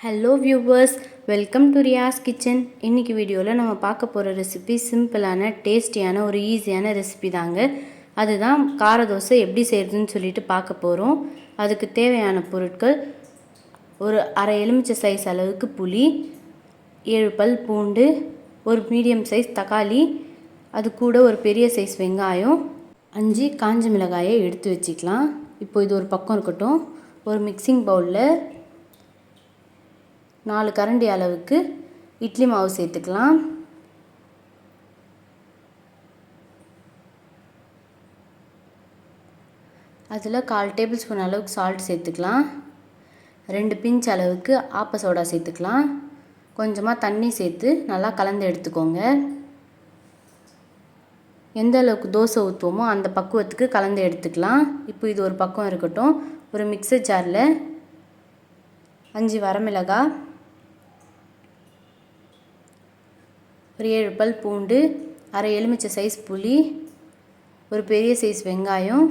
Hello viewers welcome to Riyas kitchen இன்றைக்கி வீடியோவில் நம்ம பார்க்க போகிற ரெசிபி சிம்பிளான டேஸ்டியான ஒரு ஈஸியான ரெசிபி தாங்க. அதுதான் கார தோசை எப்படி செய்கிறதுன்னு சொல்லிட்டு பார்க்க போகிறோம் அதுக்கு தேவையான பொருட்கள் ஒரு அரை எலுமிச்சை சைஸ் அளவுக்கு புளி ஏழு பல் பூண்டு ஒரு மீடியம் சைஸ் தக்காளி அது கூட ஒரு பெரிய சைஸ் வெங்காயம் அஞ்சு காஞ்ச மிளகாயை எடுத்து வச்சுக்கலாம். இப்போ இது ஒரு பக்கம் இருக்கட்டும். ஒரு மிக்சிங் பவுலில் நாலு கரண்டி அளவுக்கு இட்லி மாவு சேர்த்துக்கலாம். அதில் கால் டேபிள் ஸ்பூன் அளவுக்கு சால்ட் சேர்த்துக்கலாம். ரெண்டு பிஞ்ச் அளவுக்கு ஆப்ப சோடா சேர்த்துக்கலாம். கொஞ்சமாக தண்ணி சேர்த்து நல்லா கலந்து எடுத்துக்கோங்க. எந்த அளவுக்கு தோசை ஊற்றுவோமோ அந்த பக்குவத்துக்கு கலந்து எடுத்துக்கலாம். இப்போ இது ஒரு பக்கம் இருக்கட்டும். ஒரு மிக்சர் ஜாரில் அஞ்சு வரமிளகாய் ஒரு ஏழு பல் பூண்டு அரை எலுமிச்சை சைஸ் புளி ஒரு பெரிய சைஸ் வெங்காயம்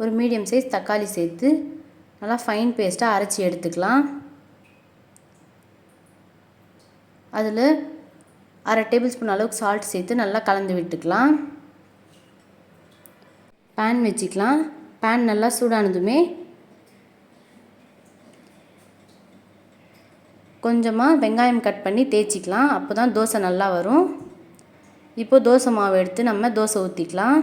ஒரு மீடியம் சைஸ் தக்காளி சேர்த்து நல்லா ஃபைன் பேஸ்ட்டாக அரைச்சி எடுத்துக்கலாம். அதில் அரை டேபிள் ஸ்பூன் அளவுக்கு சால்ட் சேர்த்து நல்லா கலந்து விட்டுக்கலாம். பேன் வச்சுக்கலாம். பேன் நல்லா சூடானதுமே கொஞ்சமாக வெங்காயம் கட் பண்ணி தேய்ச்சிக்கலாம். அப்போ தான் தோசை நல்லா வரும். இப்போது தோசை மாவு எடுத்து நம்ம தோசை ஊற்றிக்கலாம்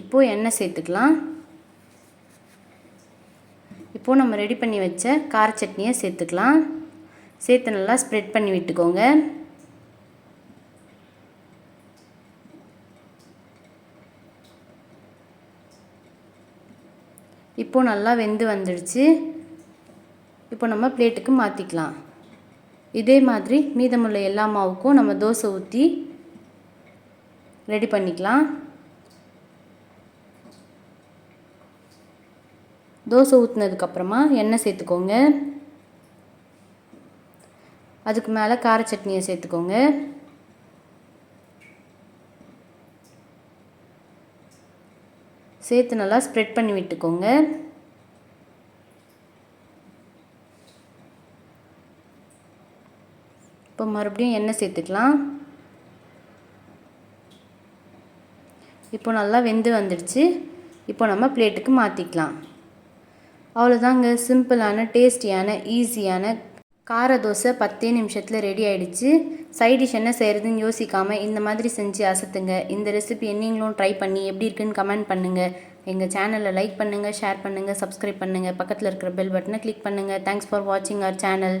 இப்போது எண்ணெய் சேர்த்துக்கலாம். இப்போது நம்ம ரெடி பண்ணி வச்ச கார சட்னியை சேர்த்துக்கலாம். சேர்த்து நல்லா ஸ்ப்ரெட் பண்ணி விட்டுக்கோங்க. இப்போது நல்லா வெந்து வந்துடுச்சு. இப்போ நம்ம பிளேட்டுக்கு மாற்றிக்கலாம் இதே மாதிரி மீதமுள்ள எல்லா மாவுக்கும் நம்ம தோசை ஊற்றி ரெடி பண்ணிக்கலாம். தோசை ஊற்றினதுக்கப்புறமா எண்ணெய் சேர்த்துக்கோங்க. அதுக்கு மேலே கார சட்னியை சேர்த்துக்கோங்க. சேர்த்து நல்லா ஸ்ப்ரெட் பண்ணி விட்டுக்கோங்க. இப்போ மறுபடியும் எண்ணெய் சேர்த்துக்கலாம். இப்போ நல்லா வெந்து வந்துடுச்சு. இப்போ நம்ம பிளேட்டுக்கு மாற்றிக்கலாம் அவ்வளோதாங்க சிம்பிளான டேஸ்டியான ஈஸியான கார தோசை பத்தே நிமிஷத்தில் ரெடி ஆகிடுச்சு சைட் டிஷ் என்ன செய்கிறதுன்னு யோசிக்காமல் இந்த மாதிரி செஞ்சு அசத்துங்க. இந்த ரெசிபி நீங்களும் ட்ரை பண்ணி எப்படி இருக்குன்னு கமெண்ட் பண்ணுங்கள் எங்கள் சேனலை லைக் பண்ணுங்கள் ஷேர் பண்ணுங்கள் சப்ஸ்கிரைப் பண்ணுங்கள் பக்கத்தில் இருக்கிற பெல் பட்டனை கிளிக் பண்ணுங்கள் தேங்க்ஸ் ஃபார் வாட்சிங் அவர் சேனல்